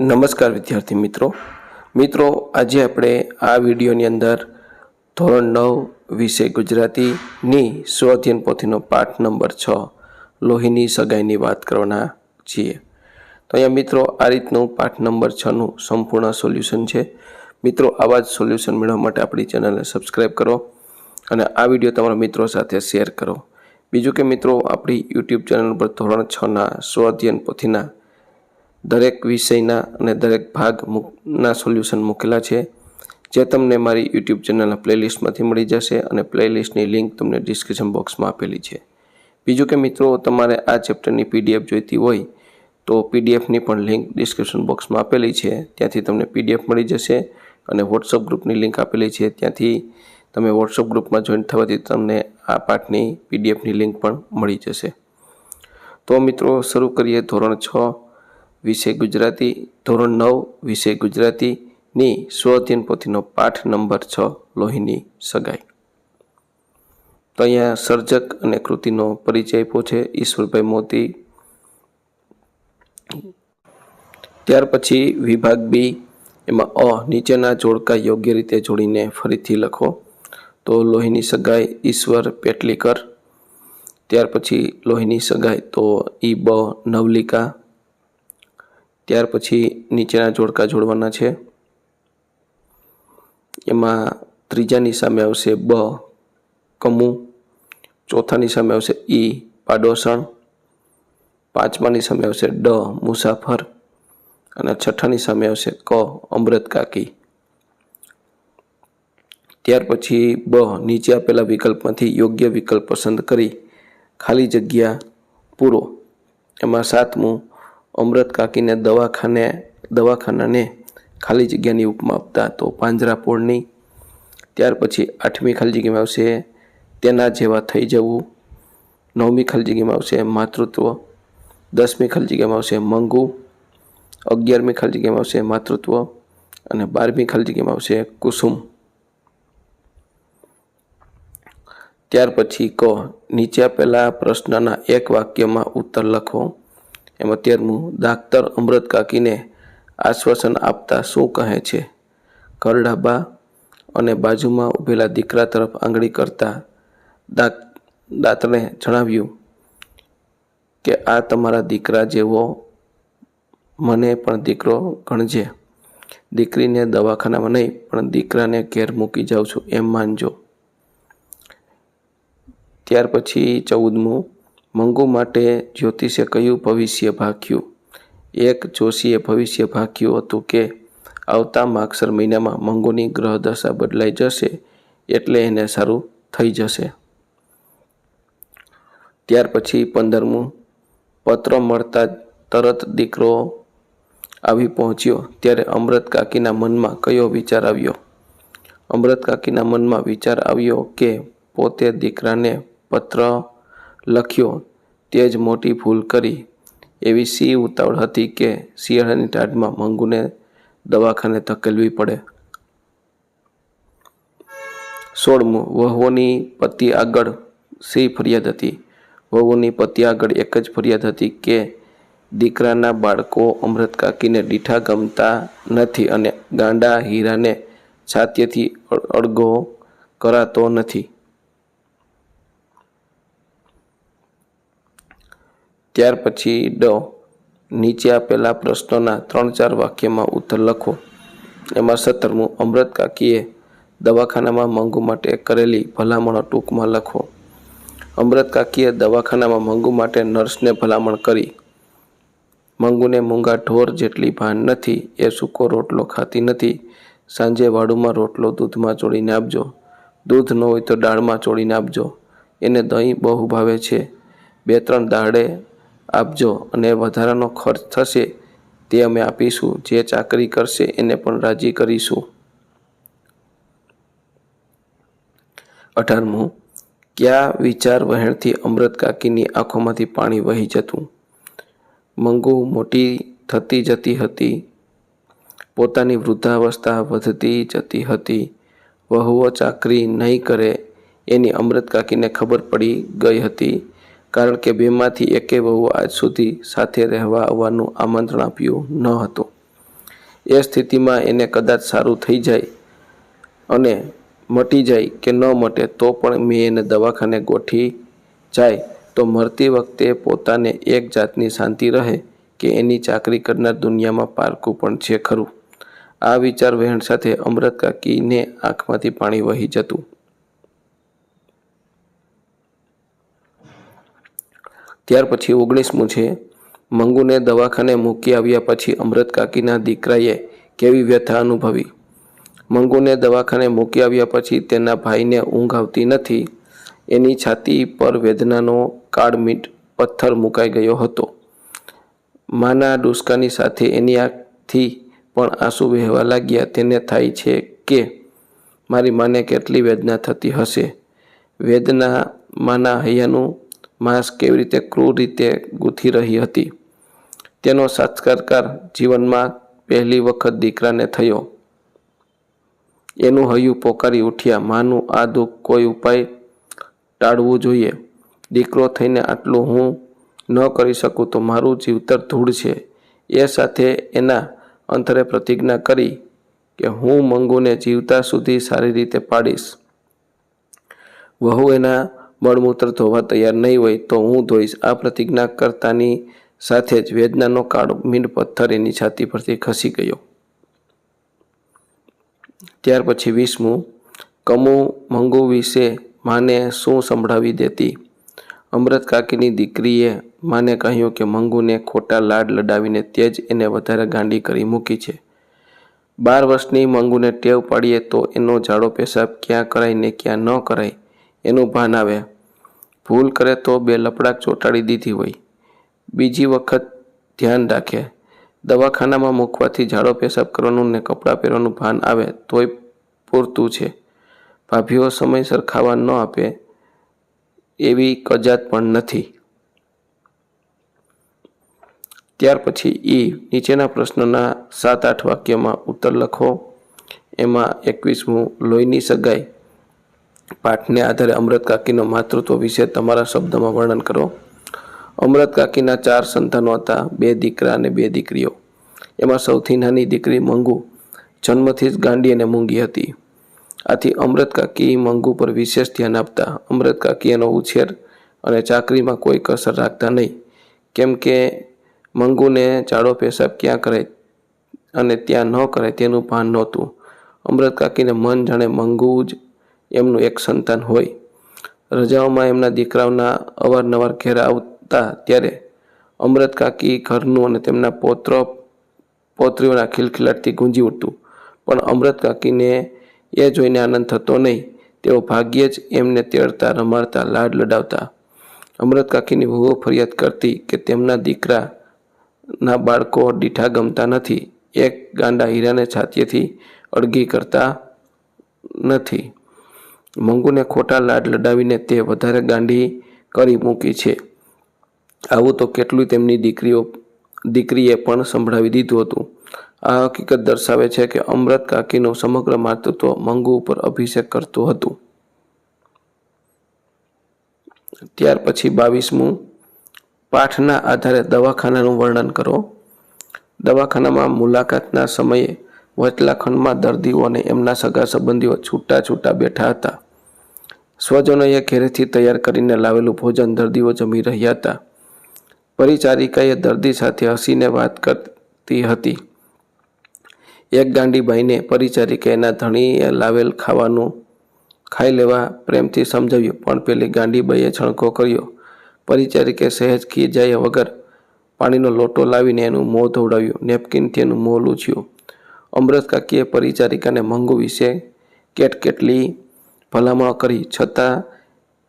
નમસ્કાર વિદ્યાર્થી મિત્રો. મિત્રો, આજે આપણે આ વિડીયોની અંદર ધોરણ નવ વિષય ગુજરાતીની સ્વઅધ્યયન પોથીનો પાઠ નંબર છ, લોહીની સગાઈની વાત કરવાના છીએ. તો અહીંયા મિત્રો, આ રીતનું પાઠ નંબર છનું સંપૂર્ણ સોલ્યુશન છે. મિત્રો, આવા જ સોલ્યુશન મેળવવા માટે આપણી ચેનલને સબસ્ક્રાઈબ કરો અને આ વીડિયો તમારા મિત્રો સાથે શેર કરો. બીજું કે મિત્રો, આપણી યુટ્યુબ ચેનલ પર ધોરણ છના સ્વઅધ્યયન પોથીના દરેક વિષયના અને દરેક ભાગ મૂકના સોલ્યુશન મૂકેલા છે. જે તમને મારી યુટ્યુબ ચેનલના પ્લેલિસ્ટમાંથી મળી જશે અને પ્લેલિસ્ટની લિંક તમને ડિસ્ક્રિપ્શન બોક્સમાં આપેલી છે. બીજું કે મિત્રો, તમારે આ ચેપ્ટરની પીડીએફ જોઈતી હોય, તો પીડીએફની પણ લિંક ડિસ્ક્રિપ્શન બોક્સમાં આપેલી છે. ત્યાંથી તમને પીડીએફ મળી જશે અને વોટ્સઅપ ગ્રુપની લિંક આપેલી છે. ત્યાંથી તમે વોટ્સઅપ ગ્રુપમાં જોઈન થવાથી તમને આ પાઠની પીડીએફની લિંક પણ મળી જશે. તો મિત્રો, શરૂ કરીએ ધોરણ છ વિષય ગુજરાતી, ધોરણ નવ વિષય ગુજરાતીની સ્વઅધ્યયન પોથીનો પાઠ નંબર છ, લોહીની સગાઈ. તો અહીંયા સર્જક અને કૃતિનો પરિચય આપ્યો છે, ઈશ્વરભાઈ મોતી. ત્યાર પછી વિભાગ બી, એમાં અ નીચેના જોડકા યોગ્ય રીતે જોડીને ફરીથી લખો. તો લોહીની સગાઈ ઈશ્વર પેટલીકર. ત્યાર પછી લોહીની સગાઈ તો ઈ બ નવલિકા. ત્યાર પછી નીચેના જોડકા જોડવાના છે. એમાં ત્રીજાની સામે આવશે બ, કમુ. ચોથાની સામે આવશે ઈ, પાડોસણ. પાંચમાની સામે આવશે ડ, મુસાફર. અને છઠ્ઠાની સામે આવશે ક, અમૃત કાકી. ત્યાર પછી બ, નીચે આપેલા વિકલ્પમાંથી યોગ્ય વિકલ્પ પસંદ કરી. ખાલી જગ્યા પૂરો. એમાં સાતમું અમૃત કાકીને દવાખાને, દવાખાનાને ખાલી જગ્યાની ઉપમા આપતા તો પાંજરાપોળની ત્યાર પછી આઠમી ખાલી જગ્યામાં આવશે તેના જેવા થઈ જવું. નવમી ખાલી જગ્યામાં આવશે માતૃત્વ. દસમી ખાલી જગ્યામાં આવશે મંગુ. અગિયારમી ખાલી જગ્યામાં આવશે માતૃત્વ. અને બારમી ખાલી જગ્યામાં આવશે કુસુમ. ત્યાર પછી ક. નીચે આપેલા પ્રશ્નના એક વાક્યમાં ઉત્તર લખો. એમાં તેરમું ડાક્ટર અમૃત કાકીને આશ્વાસન આપતા શું કહે છે? કરડાબા અને બાજુમાં ઊભેલા દીકરા તરફ આંગળી કરતા દાંતને જણાવ્યું કે આ તમારા દીકરા જેવો મને પણ દીકરો ગણજે. દીકરીને દવાખાનામાં નહીં, પણ દીકરાને ઘેર મૂકી જાઉં છું, એમ માનજો. ત્યાર પછી ચૌદમું મંગુ માટે જ્યોતિષે કયું ભવિષ્ય ભાખ્યું એક, જોશીએ ભવિષ્ય ભાખ્યું હતું કે આવતા માગસર મહિનામાં મંગુની ગ્રહ દશા બદલાઈ જશે એટલે એને સારું થઈ જશે. ત્યાર પછી પંદરમું પત્ર મળતા તરત દીકરો આવી પહોંચ્યો ત્યારે અમૃત કાકીના મનમાં કયો વિચાર આવ્યો? અમૃત કાકીના મનમાં વિચાર આવ્યો કે પોતે દીકરાને પત્ર લખ્યો તે જ મોટી ભૂલ કરી. એવી સી ઉતાવળ હતી કે શિયાળાની ટાઢમાં મંગુને દવાખાને ધકેલવી પડે? સોળમું, વહુની પતિ આગળ સી ફરિયાદ હતી? વહુની પતિ આગળ એક જ ફરિયાદ હતી કે દીકરાના બાળકો અમૃત કાકીને દીઠા ગમતા નથી અને ગાંડા હીરાને છાત્યથી અળ- કરાતો નથી. ત્યાર પછી ડ નીચે આપેલા પ્રશ્નોના ત્રણ ચાર વાક્યમાં ઉત્તર લખો. એમાં સત્તરમું, અમૃત કાકીએ દવાખાનામાં મંગુ માટે કરેલી ભલામણો ટૂંકમાં લખો. અમૃત કાકીએ દવાખાનામાં મંગુ માટે નર્સને ભલામણ કરી. મંગુને મૂંગા ઢોર જેટલી ભાન નથી, એ સૂકો રોટલો ખાતી નથી. સાંજે વાડુમાં રોટલો દૂધમાં ચોળીને આપજો. દૂધ ન હોય તો દાળમાં ચોળીને આપજો. એને દહીં બહુ ભાવે છે. બે ત્રણ દાળે આપજો અને વધારાનો ખર્ચ થશે તે અમે આપીશું. જે ચાકરી કરશે એને પણ રાજી કરીશું. અઢારમું. કયા વિચાર વહેણથી અમૃત કાકીની આંખોમાંથી પાણી વહી જતું? મંગુ મોટી થતી જતી હતી. પોતાની વૃદ્ધાવસ્થા વધતી જતી હતી. વહુઓ ચાકરી નહીં કરે એની અમૃત કાકીને ખબર પડી ગઈ હતી. કારણ કે બેમાંથી એકે વહુ આજ સુધી સાથે રહેવા આવવાનું આમંત્રણ આપ્યું ન હતું. એ સ્થિતિમાં એને કદાચ સારું થઈ જાય અને મટી જાય કે ન મટે તો પણ મેં એને દવાખાને ગોઠી જાય તો મરતી વખતે પોતાને એક જાતની શાંતિ રહે કે એની ચાકરી કરનાર દુનિયામાં પારકું પણ છે ખરું. આ વિચાર વહેણ સાથે અમૃત કાકીને આંખમાંથી પાણી વહી જતું. ત્યાર પછી ઓગણીસમું છે. મંગુને દવાખાને મૂકી આવ્યા પછી અમૃત કાકીના દીકરાએ કેવી વ્યથા અનુભવી. મંગુને દવાખાને મૂકી આવ્યા પછી તેના ભાઈને ઊંઘ આવતી નથી. એની છાતી પર વેદનાનો કાળમીટ પથ્થર મુકાઈ ગયો હતો. માના ડુસકાની સાથે એની આંખથી પણ આંસુ વહેવા લાગ્યા. તેને થાય છે કે મારી માને કેટલી વેદના થતી હશે. વેદના માના હૈયાનું માંસ કેવી રીતે ક્રૂર રીતે ગૂંથી રહી હતી? તેનો સાક્ષાત્કાર જીવનમાં પહેલી વખત દીકરાને થયો. એનું હૈયું પોકારી ઉઠ્યા, માનું, આ દુઃખ કોઈ ઉપાય ટાળવું જોઈએ. દીકરો થઈને આટલું હું ન કરી શકું તો મારું જીવતર ધૂળ છે. એ સાથે એના અંતરે પ્રતિજ્ઞા કરી કે, હું મંગુને જીવતા સુધી સારી રીતે પાડીશ. વહુ એના મળમૂત્ર ધોવા તૈયાર નહીં હોય તો હું ધોઈશ. આ પ્રતિજ્ઞા કરતાની સાથે જ વેદનાનો કાળો મીંડ પથ્થર એની છાતી પરથી ખસી ગયો. ત્યાર પછી વીસમું કમુ મંગુ વિશે માને શું સંભળાવી દેતી અમૃત કાકીની દીકરીએ માને કહ્યું કે મંગુને ખોટા લાડ લડાવીને તે જ એને વધારે ગાંડી કરી મૂકી છે. બાર વર્ષની મંગુને ટેવ પાડીએ તો એનો જાડો પેશાબ ક્યાં કરાય ને ક્યાં ન કરાય એનું ભાન આવે. ભૂલ કરે તો બે લપડાક ચોંટાડી દીધી હોય. બીજી વખત ધ્યાન રાખે. દવાખાનામાં મૂકવાથી ઝાડો પેશાબ કરવાનું ને કપડાં પહેરવાનું ભાન આવે તોય પૂરતું છે. ભાભીઓ સમયસર ખાવા ન આપે એવી કજાત પણ નથી. ત્યાર પછી ઈ નીચેના પ્રશ્નના સાત આઠ વાક્યમાં ઉત્તર લખો. એમાં એકવીસમું, લોહીની સગાઈ. પાઠને આધારે અમૃત કાકીનો માતૃત્વ વિશે તમારા શબ્દમાં વર્ણન કરો. અમૃત કાકીના ચાર સંતાનો હતા, બે દીકરા અને બે દીકરીઓ. એમાં સૌથી નાની દીકરી મંગુ, જન્મથી જ ગાંડી અને મૂંગી હતી. આથી અમૃત કાકી મંગુ પર વિશેષ ધ્યાન આપતા અમૃત કાકી એનો ઉછેર અને ચાકરીમાં કોઈ કસર રાખતા નહીં. કેમ કે મંગુને ચાળો પેશાબ ક્યાં કરે અને ત્યાં ન કરે તેનું ભાન નહોતું. અમૃત કાકીને મન જાણે મંગુ જ એમનું એક સંતાન હોય. રજાઓમાં એમના દીકરાઓના અવારનવાર ઘેર આવતા ત્યારે અમૃત કાકી ઘરનું અને તેમના પોત્ર, પોત્રીઓના ખિલખિલાટથી ગુંજી ઉઠતું. પણ અમૃત કાકીને એ જોઈને આનંદ થતો નહીં. તેઓ ભાગ્યે જ એમને તેડતા, રમાડતા, લાડ લડાવતા. અમૃત કાકીની વહુઓ ફરિયાદ કરતી કે તેમના દીકરાના બાળકો દીઠા ગમતા નથી. એક ગાંડા હીરાને છાતીએથી અડગી કરતા નથી. મંગુને ખોટા લાડ લડાવીને તે વધારે ગાંડી કરી મૂકી છે. આવું તો કેટલું તેમની દીકરીઓ, દીકરીએ પણ સંભળાવી દીધું હતું. આ હકીકત દર્શાવે છે કે અમૃત કાકીનું સમગ્ર માતૃત્વ મંગુ ઉપર અભિષેક કરતું હતું. ત્યાર પછી બાવીસમું, પાઠના આધારે દવાખાનાનું વર્ણન કરો. દવાખાનામાં મુલાકાતના સમયે વચલા ખંડમાં દર્દીઓ અને એમના સગા સંબંધીઓ છૂટા છૂટા બેઠા હતા. સ્વજનોએ ઘેરેથી તૈયાર કરીને લાવેલું ભોજન દર્દીઓ જમી રહ્યા હતા. પરિચારિકાએ દર્દી સાથે હસીને વાત કરતી હતી. એક ગાંડીબાઈને પરિચારિકા એના ધણીએ લાવેલ ખાવાનું ખાઈ લેવા પ્રેમથી સમજાવ્યું, પણ પેલી ગાંડીબાઈએ છણકો કર્યો. પરિચારિકે સહેજ ખીજાયા વગર પાણીનો લોટો લાવીને એનું મોં ધોવડાવ્યું, નેપકિનથી એનું મોં લૂછ્યું. અમૃત કાકીએ પરિચારિકાને મંગુ વિશે કેટ કેટલી ભલામણો કરી, છતાં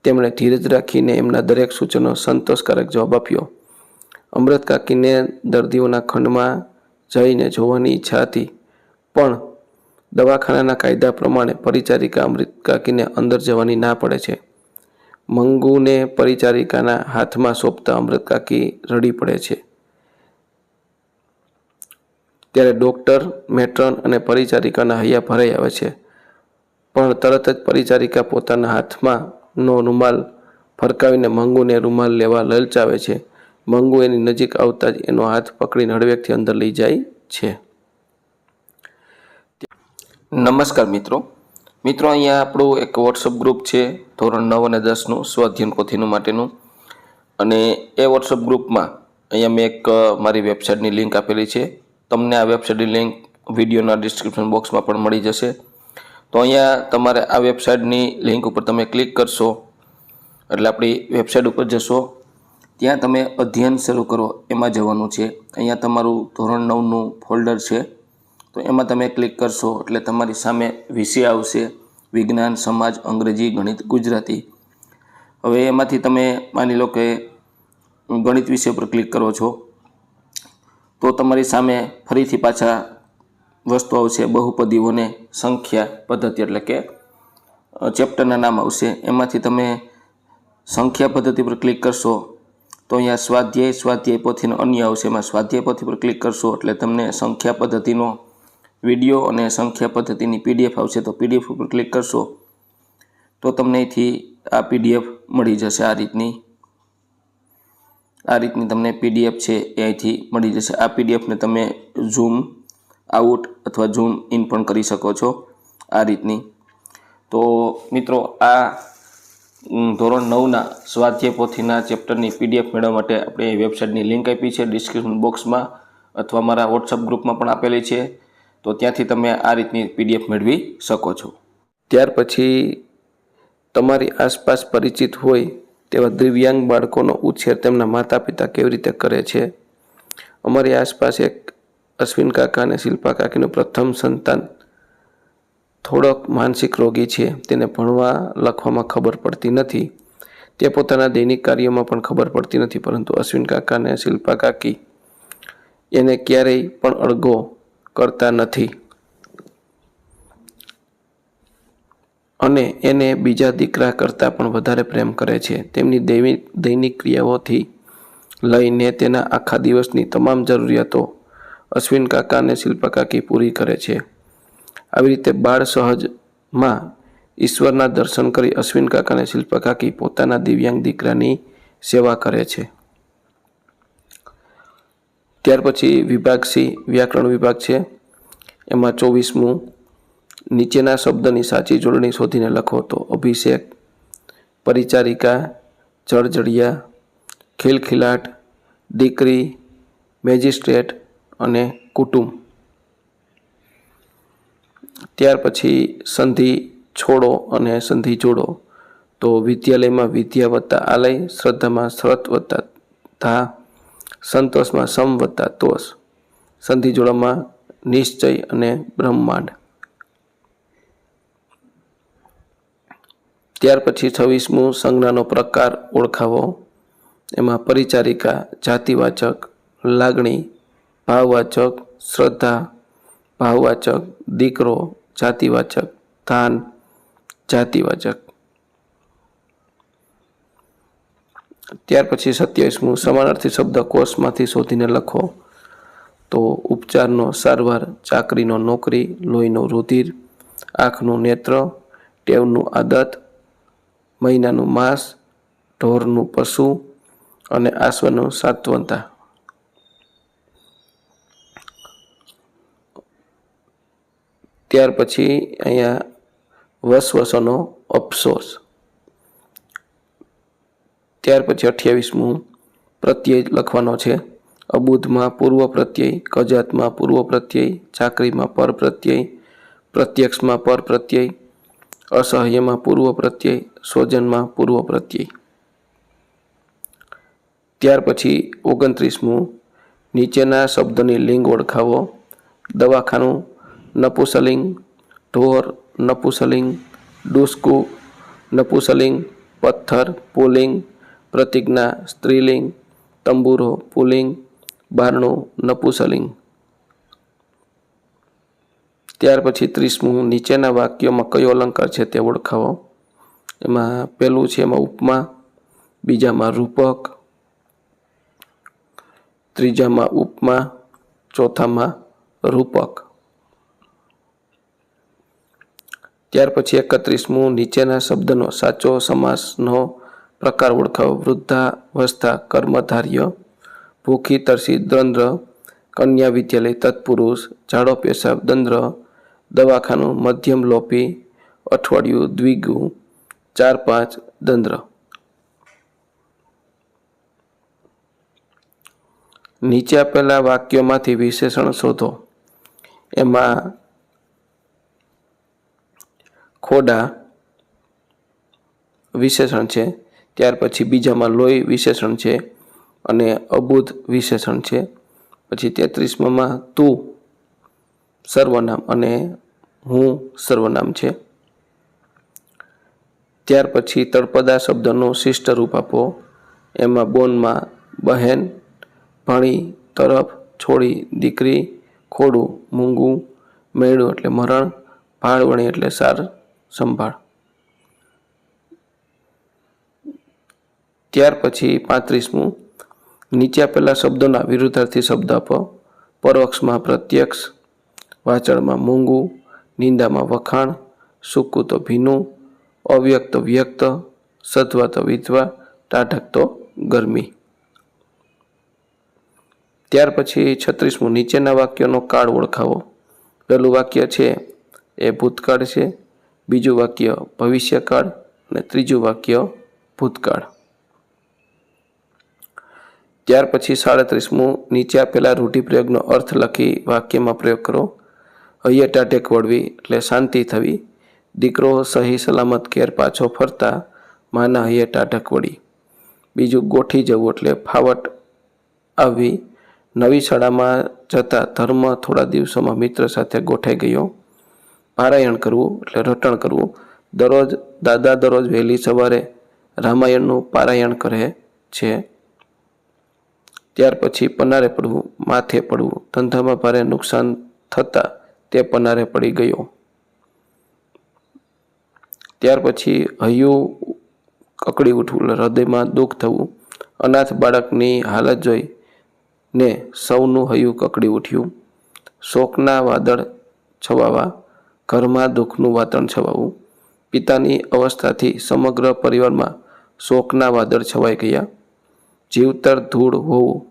તેમણે ધીરજ રાખીને એમના દરેક સૂચનો સંતોષકારક જવાબ આપ્યો. અમૃત કાકીને દર્દીઓના ખંડમાં જઈને જોવાની ઈચ્છા હતી, પણ દવાખાનાના કાયદા પ્રમાણે પરિચારિકા અમૃત કાકીને અંદર જવાની ના પડે છે. મંગુને પરિચારિકાના હાથમાં સોંપતા અમૃત કાકી રડી પડે છે. ત્યારે ડૉક્ટર, મેટ્રન અને પરિચારિકાના હૈયા ભરાઈ આવે છે. પણ તરત જ પરિચારિકા પોતાના હાથમાં નો રૂમાલ ફરકાવીને મંગુને રૂમાલ લેવા લલચાવે છે. મંગુ એની નજીક આવતા જ એનો હાથ પકડીને હળવેકથી અંદર લઈ જાય છે. નમસ્કાર મિત્રો. મિત્રો, અહીંયા આપણું એક વોટ્સઅપ ગ્રુપ છે, ધોરણ નવ અને દસનું સ્વાધ્યન પોથીનું માટેનું. અને એ વોટ્સઅપ ગ્રુપમાં અહીંયા મેં એક મારી વેબસાઇટની લિંક આપેલી છે. તમને આ વેબસાઇટની લિંક વિડીયોના ડિસ્ક્રિપ્શન બોક્સમાં પણ મળી જશે. તો અહીંયા તમારે આ વેબસાઇટની લિંક ઉપર તમે ક્લિક કરશો. એટલે આપણી વેબસાઇટ ઉપર જશો. ત્યાં તમે અધ્યયન શરૂ કરો. એમાં જવાનું છે. અહીંયા તમારું ધોરણ નવનું ફોલ્ડર છે. તો એમાં તમે ક્લિક કરશો. એટલે તમારી સામે વિષય આવશે. વિજ્ઞાન, સમાજ, અંગ્રેજી, ગણિત, ગુજરાતી. હવે એમાંથી તમે માની લો કે ગણિત વિષય પર ક્લિક કરો છો. તો તમારી સામે ફરીથી પાછા વસ્તુ આવશે બહુપદીઓને સંખ્યા પદ્ધતિ એટલે કે ચેપ્ટરના નામ આવશે. એમાંથી તમે સંખ્યા પદ્ધતિ પર ક્લિક કરશો, તો અહીંયા સ્વાધ્યાય સ્વાધ્યાય પોથીનો અન્ય આવશે. એમાં સ્વાધ્યાય પોથી પર ક્લિક કરશો એટલે તમને સંખ્યા પદ્ધતિનો વીડિયો અને સંખ્યા પદ્ધતિની પીડીએફ આવશે. તો પીડીએફ ઉપર ક્લિક કરશો, તો તમને અહીંથી આ પીડીએફ મળી જશે આ રીતની. આ રીતની તમને પીડીએફ છે એ અહીંથી મળી જશે. આ પીડીએફને તમે ઝૂમ આઉટ અથવા ઝૂમ ઇન પણ કરી શકો છો આ રીતની. તો મિત્રો, આ ધોરણ નવના સ્વાધ્યાય પોથીના ચેપ્ટરની પીડીએફ મેળવવા માટે આપણે વેબસાઇટની લિંક આપી છે, ડિસ્ક્રિપ્શન બોક્સમાં અથવા મારા વોટ્સઅપ ગ્રુપમાં પણ આપેલી છે. તો ત્યાંથી તમે આ રીતની પીડીએફ મેળવી શકો છો. ત્યાર પછી તમારી આસપાસ પરિચિત હોય તેવા દિવ્યાંગ બાળકોનો ઉછેર તેમના માતા પિતા કેવી રીતે કરે છે? અમારી આસપાસ એક અશ્વિન કાકા અને શિલ્પા કાકીનું પ્રથમ સંતાન. થોડોક માનસિક રોગી છે, તેને ભણવા લખવામાં ખબર પડતી નથી. તે પોતાના દૈનિક કાર્યોમાં પણ ખબર પડતી નથી, પરંતુ અશ્વિન કાકા અને શિલ્પા કાકી એને ક્યારેય પણ અળગો કરતા નથી. અને એને બીજા દીકરા કરતાં પણ વધારે પ્રેમ કરે છે. તેમની દૈનિક દૈનિક ક્રિયાઓથી લઈને તેના આખા દિવસની તમામ જરૂરિયાતો અશ્વિન કાકા અને શિલ્પા કાકી પૂરી કરે છે. આવી રીતે બાળ સહજમાં ઈશ્વરના દર્શન કરી અશ્વિન કાકા અને શિલ્પા કાકી પોતાના દિવ્યાંગ દીકરાની સેવા કરે છે. ત્યાર પછી વિભાગ સી, વ્યાકરણ વિભાગ છે. એમાં ચોવીસમું નીચેના શબ્દની સાચી જોડણી શોધીને લખો તો અભિષેક, પરિચારિકા જળજળિયા ખિલખિલાટ, દીકરી, મેજિસ્ટ્રેટ અને કુટુંબ. ત્યાર પછી સંધિ છોડો અને સંધિ જોડો. તો વિદ્યાલયમાં વિદ્યા વત્તા આલય, શ્રદ્ધામાં શ્રત વત્તા ધા, સંતોષમાં સમ વત્તા તોષ. સંધિ જોડામાં નિશ્ચય અને બ્રહ્માંડ. ત્યાર પછી છવ્વીસમું સંજ્ઞાનો પ્રકાર ઓળખાવો. એમાં પરિચારિકા, જાતિવાચક, લાગણી ભાવવાચક, શ્રદ્ધા, ભાવવાચક, દીકરો, જાતિવાચક, ધાન, જાતિવાચક. ત્યાર પછી સત્યાવીસમું, સમાનાર્થી શબ્દ કોષમાંથી શોધીને લખો. તો ઉપચારનો સારવાર, ચાકરીનો નોકરી, લોહીનો રુધિર, આંખનું નેત્ર, ટેવનું આદત, મહિનાનું માસ, ઢોરનું પશુ અને આશ્વનું સાત્વંતા. ત્યાર પછી અહીંયા વસવસોનો અફસોસ ત્યાર પછી અઠ્યાવીસમું પ્રત્યય લખવાનો છે. અબુધમાં પૂર્વ પ્રત્યય, કજાતમાં પૂર્વ પ્રત્યય, ચાકરીમાં પર પ્રત્યય, પ્રત્યક્ષમાં પર પ્રત્યય, અસહ્યમાં પૂર્વ પ્રત્યય, સ્વજનમાં પૂર્વ પ્રત્યય. ત્યાર પછી ઓગણત્રીસમું નીચેના શબ્દની લિંગ ઓળખાવો. દવાખાનું નપુસલિંગ, ઢોર, નપુસલિંગ, ડુસ્કુ, નપુસલિંગ, પથ્થર, પુલિંગ, પ્રતિજ્ઞા, સ્ત્રીલિંગ, તંબુરો, પુલિંગ, બારણું, નપુસલિંગ. ત્યાર પછી ત્રીસમું, નીચેના વાક્યોમાં કયો અલંકાર છે તે ઓળખાવો. એમાં પહેલું છે એમાં ઉપમા, બીજામાં રૂપક, ત્રીજામાં ઉપમા, ચોથામાં રૂપક. ત્યાર પછી એકત્રીસમું નીચેના શબ્દનો સાચો સમાસનો પ્રકાર ઓળખાવો. વૃદ્ધાવસ્થા, કર્મધાર્ય, ભૂખી, તરસી દ્વંદ્ર કન્યા વિદ્યાલય, તત્પુરુષ, ઝાડો, પેશાબ, દંદ્ર, દવાખાનું, મધ્યમ લોપી, અઠવાડિયું, દ્વિગુ, ચાર પાંચ, દંદ્ર. નીચે આપેલા વાક્યોમાંથી વિશેષણ શોધો. એમાં ખોડા વિશેષણ છે. ત્યાર પછી બીજામાં લોહી વિશેષણ છે અને અબુધ વિશેષણ છે. પછી તેત્રીસમાં તું સર્વનામ અને હું સર્વનામ છે. ત્યાર પછી તળપદા શબ્દનું શિષ્ટ રૂપ આપો. એમાં બોનમાં બહેન, ભણી તરફ છોડી દીકરી, ખોડું, મૂંગું, મેળું એટલે મરણ ભાળવણી એટલે સાર સંભાળ. ત્યાર પછી પાંત્રીસમું, નીચે આપેલા શબ્દોના વિરુદ્ધાર્થી શબ્દ આપો. પરોક્ષમાં પ્રત્યક્ષ, વાંચણમાં મૂંગું, નિંદામાં વખાણ, સૂકું તો ભીનું, અવ્યક્ત વ્યક્ત, સધવા તો વિધવા, ટાઢક તો ગરમી. ત્યાર પછી છત્રીસમું, નીચેના વાક્યોનો કાળ ઓળખાવો. પહેલું વાક્ય છે, એ ભૂતકાળ છે બીજું વાક્ય, ભવિષ્યકાળ અને ત્રીજું વાક્ય, ભૂતકાળ. ત્યાર પછી સાડત્રીસમું, નીચે આપેલા રૂઢિપ્રયોગનો અર્થ લખી વાક્યમાં પ્રયોગ કરો. હૈયે ટેક વળવી એટલે શાંતિ થવી. દીકરો સહી સલામત ઘેર પાછો ફરતા માના હૈયટા ઢકવડી બીજું ગોઠી જવું એટલે ફાવટ આવવી નવી શાળામાં જતા ધર્મ થોડા દિવસોમાં મિત્ર સાથે ગોઠાઈ ગયો. પારાયણ કરવું એટલે રટણ કરવું. દરરોજ દાદા દરરોજ વહેલી સવારે રામાયણનું પારાયણ કરે છે. ત્યાર પછી પનારે પડવું, માથે પડવું, ધંધામાં ભારે નુકસાન થતાં તે પનારે પડી ગયો. ત્યાર પછી હૈયું કકડી ઉઠવું હૃદયમાં દુઃખ થવું. અનાથ બાળકની હાલત જોઈ ને સૌનું હૈયું કકડી ઉઠ્યું. શોકના વાદળ છવાવા ઘરમાં દુઃખનું વાતાવરણ છવાવું, પિતાની અવસ્થાથી સમગ્ર પરિવારમાં શોકના વાદળ છવાઈ ગયા. જીવતર ધૂળ હોવું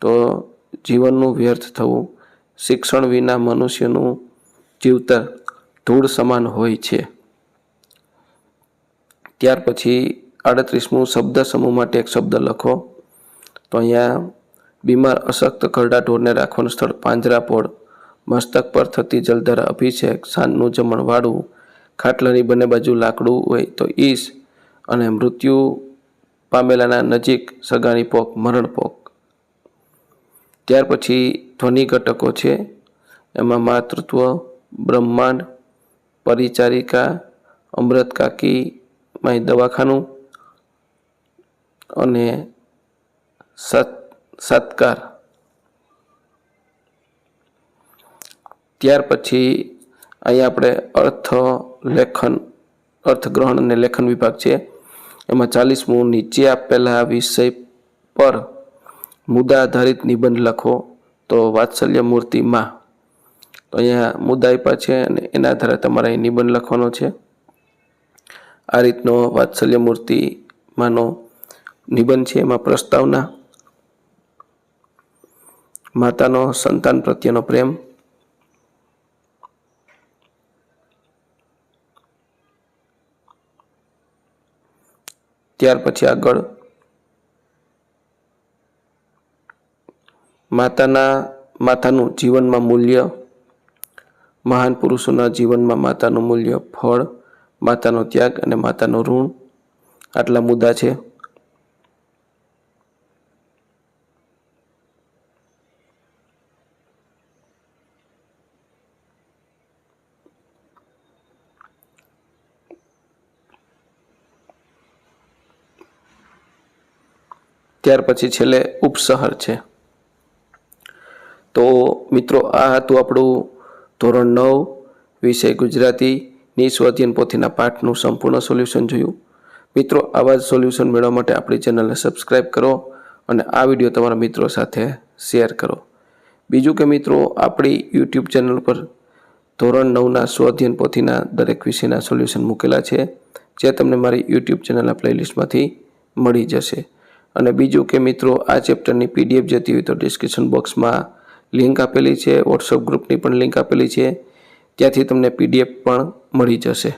તો જીવનનું વ્યર્થ થવું. શિક્ષણ વિના મનુષ્યનું જીવતર ધૂળ સમાન હોય છે. ત્યાર પછી આડત્રીસમું શબ્દ સમૂહ માટે એક શબ્દ લખો. તો અહીંયા બીમાર અશક્ત કરડા ઢોરને રાખવાનું સ્થળ પાંજરાપોળ. મસ્તક પર થતી જલધારા અભિષેક, સાંજનું જમણ વાળવું ખાટલાની બંને બાજુ લાકડું હોય તો ઈશ અને મૃત્યુ પામેલાના નજીક સગાની પોક, મરણ પોક. ત્યાર પછી ધ્વનિ ઘટકો છે. એમાં માતૃત્વ, બ્રહ્માંડ, પરિચારિકા, અમૃત કાકી માય દવાખાનું અને સત, સત્કાર. ત્યાર પછી અહીંયા આપણે અર્થ લેખન અર્થગ્રહણ અને લેખન વિભાગ છે. એમાં ચાલીસમું નીચે આપેલા વિષય પર મુદ્દા આધારિત નિબંધ લખો. તો વાત્સલ્ય મૂર્તિમાં તો અહીંયા મુદ્દા આપ્યા છે અને એના આધારે તમારે અહીં નિબંધ લખવાનો છે. આ રીતનો વાત્સલ્ય મૂર્તિમાંનો નિબંધ છે. એમાં પ્રસ્તાવના, માતાનો સંતાન પ્રત્યેનો પ્રેમ ત્યાર પછી આગળ માતાના, માતાનું જીવનમાં મૂલ્ય, મહાન પુરુષોના જીવનમાં માતાનું મૂલ્ય, ફળ, માતાનો ત્યાગ અને માતાનું ઋણ આટલા મુદ્દા છે. ત્યાર પછી છેલ્લે ઉપશહર છે. તો મિત્રો, આ હતું આપણું ધોરણ નવ, વિષય ગુજરાતીની સ્વઅધ્યયન પોથીના પાઠનું સંપૂર્ણ સોલ્યુશન જોયું. મિત્રો, આવા જ સોલ્યુશન મેળવવા માટે આપણી ચેનલને સબસ્ક્રાઈબ કરો અને આ વીડિયો તમારા મિત્રો સાથે શેર કરો. બીજું કે મિત્રો, આપણી યુટ્યુબ ચેનલ પર ધોરણ નવના સ્વઅધ્યયન પોથીના દરેક વિષયના સોલ્યુશન મૂકેલા છે, જે તમને મારી યુટ્યુબ ચેનલના પ્લેલિસ્ટમાંથી મળી જશે. અને બીજું કે મિત્રો, આ ચેપ્ટરની પીડીએફ જતી હોય તો ડિસ્ક્રિપ્શન બોક્સમાં લિંક આપેલી છે વોટ્સઅપ ગ્રુપની પણ લિંક આપેલી છે. ત્યાંથી તમને પીડીએફ પણ મળી જશે.